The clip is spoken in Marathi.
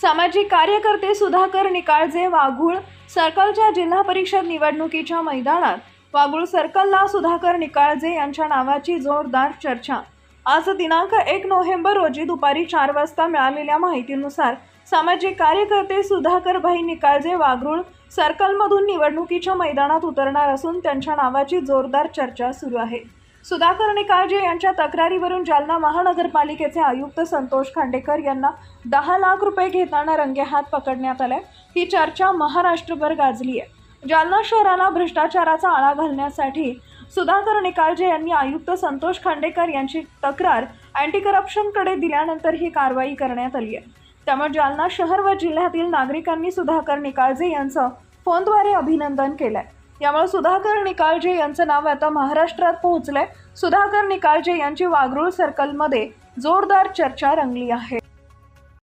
सामाजिक कार्यकर्ते सुधाकर निकाळजे वाघूळ सर्कलच्या जिल्हा परिषद निवडणुकीच्या मैदानात. वाघूळ सर्कलला सुधाकर निकाळजे यांच्या नावाची जोरदार चर्चा. आज दिनांक एक नोव्हेंबर रोजी दुपारी चार वाजता मिळालेल्या माहितीनुसार सामाजिक कार्यकर्ते सुधाकरभाई निकाळजे वाघरूळ सर्कलमधून निवडणुकीच्या मैदानात उतरणार असून त्यांच्या नावाची जोरदार चर्चा सुरू आहे. सुधाकर निकाळजे यांच्या तक्रारीवरून जालना महानगरपालिकेचे आयुक्त संतोष खांडेकर यांना दहा लाख रुपये घेताना रंगेहात पकडण्यात आलाय ही चर्चा महाराष्ट्रभर गाजली आहे. जालना शहराला भ्रष्टाचाराचा आळा घालण्यासाठी सुधाकर निकाळजे यांनी आयुक्त संतोष खांडेकर यांची तक्रार अँटी करप्शनकडे दिल्यानंतर ही कारवाई करण्यात आली आहे. त्यामुळे जालना शहर व जिल्ह्यातील नागरिकांनी सुधाकर निकाळजे यांचं फोनद्वारे अभिनंदन केलं आहे यामुळे सुधाकर निकाळजे यांचं नाव आता महाराष्ट्रात पोहोचलंय. सुधाकर निकाळजे यांची वागरूळ सर्कलमध्ये जोरदार चर्चा रंगली आहे.